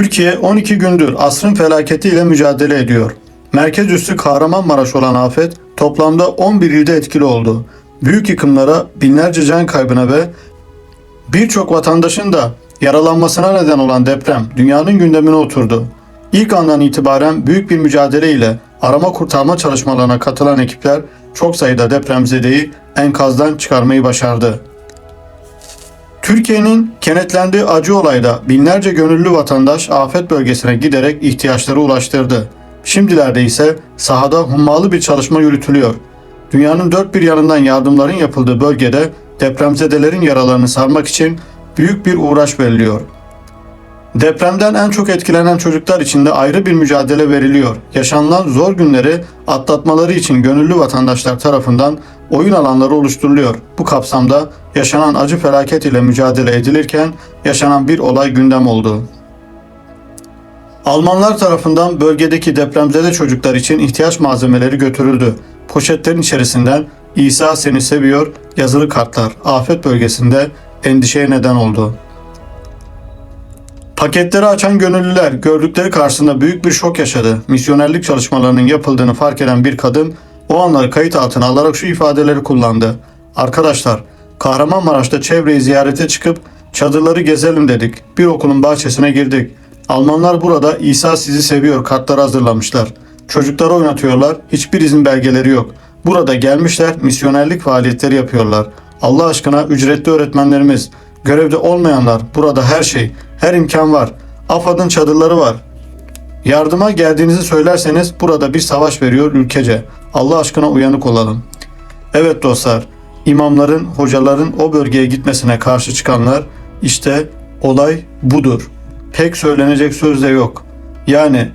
Türkiye 12 gündür asrın felaketiyle mücadele ediyor. Merkez üssü Kahramanmaraş olan afet toplamda 11 ilde etkili oldu. Büyük yıkımlara, binlerce can kaybına ve birçok vatandaşın da yaralanmasına neden olan deprem dünyanın gündemine oturdu. İlk andan itibaren büyük bir mücadele ile arama kurtarma çalışmalarına katılan ekipler çok sayıda depremzedeyi enkazdan çıkarmayı başardı. Türkiye'nin kenetlendiği acı olayda binlerce gönüllü vatandaş afet bölgesine giderek ihtiyaçları ulaştırdı. Şimdilerde ise sahada hummalı bir çalışma yürütülüyor. Dünyanın dört bir yanından yardımların yapıldığı bölgede depremzedelerin yaralarını sarmak için büyük bir uğraş veriliyor. Depremden en çok etkilenen çocuklar için de ayrı bir mücadele veriliyor. Yaşanılan zor günleri atlatmaları için gönüllü vatandaşlar tarafından oyun alanları oluşturuluyor. Bu kapsamda yaşanan acı felaket ile mücadele edilirken yaşanan bir olay gündem oldu. Almanlar tarafından bölgedeki depremzede çocuklar için ihtiyaç malzemeleri götürüldü. Poşetlerin içerisinden İsa seni seviyor yazılı kartlar afet bölgesinde endişeye neden oldu. Paketleri açan gönüllüler gördükleri karşısında büyük bir şok yaşadı. Misyonerlik çalışmalarının yapıldığını fark eden bir kadın o anları kayıt altına alarak şu ifadeleri kullandı. Arkadaşlar, Kahramanmaraş'ta çevreyi ziyarete çıkıp çadırları gezelim dedik. Bir okulun bahçesine girdik. Almanlar burada İsa sizi seviyor kartları hazırlamışlar. Çocukları oynatıyorlar. Hiçbir izin belgeleri yok. Burada gelmişler misyonerlik faaliyetleri yapıyorlar. Allah aşkına ücretli öğretmenlerimiz, görevde olmayanlar, burada her şey, her imkan var. AFAD'ın çadırları var. Yardıma geldiğinizi söylerseniz burada bir savaş veriyor ülkece. Allah aşkına uyanık olalım. Evet dostlar, imamların, hocaların o bölgeye gitmesine karşı çıkanlar işte olay budur. Pek söylenecek söz de yok. Yani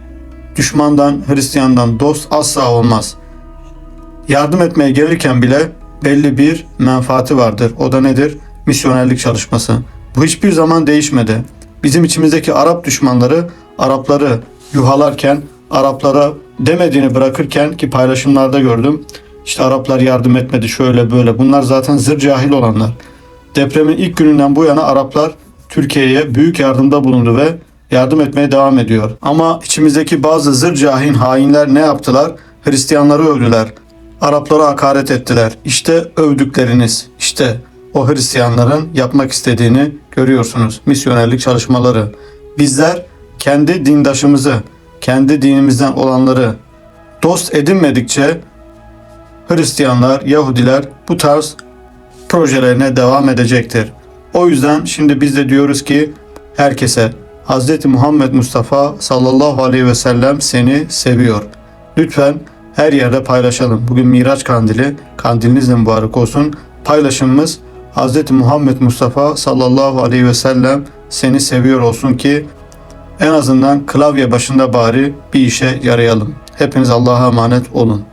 düşmandan, Hristiyandan dost asla olmaz. Yardım etmeye gelirken bile belli bir menfaati vardır. O da nedir? Misyonerlik çalışması. Bu hiçbir zaman değişmedi. Bizim içimizdeki Arap düşmanları Arapları yuhalarken, Araplara demediğini bırakırken ki paylaşımlarda gördüm. İşte Araplar yardım etmedi şöyle böyle. Bunlar zaten zır cahil olanlar. Depremin ilk gününden bu yana Araplar Türkiye'ye büyük yardımda bulundu ve yardım etmeye devam ediyor. Ama içimizdeki bazı zır cahil hainler ne yaptılar? Hristiyanları övdüler. Araplara hakaret ettiler. İşte övdükleriniz. İşte o Hristiyanların yapmak istediğini görüyorsunuz. Misyonerlik çalışmaları. Bizler kendi dindaşımızı, kendi dinimizden olanları dost edinmedikçe Hristiyanlar, Yahudiler bu tarz projelerine devam edecektir. O yüzden şimdi biz de diyoruz ki herkese Hz. Muhammed Mustafa sallallahu aleyhi ve sellem seni seviyor. Lütfen her yerde paylaşalım. Bugün Miraç Kandili, kandiliniz de mübarek olsun. Paylaşımımız Hz. Muhammed Mustafa sallallahu aleyhi ve sellem seni seviyor olsun ki en azından klavye başında bari bir işe yarayalım. Hepiniz Allah'a emanet olun.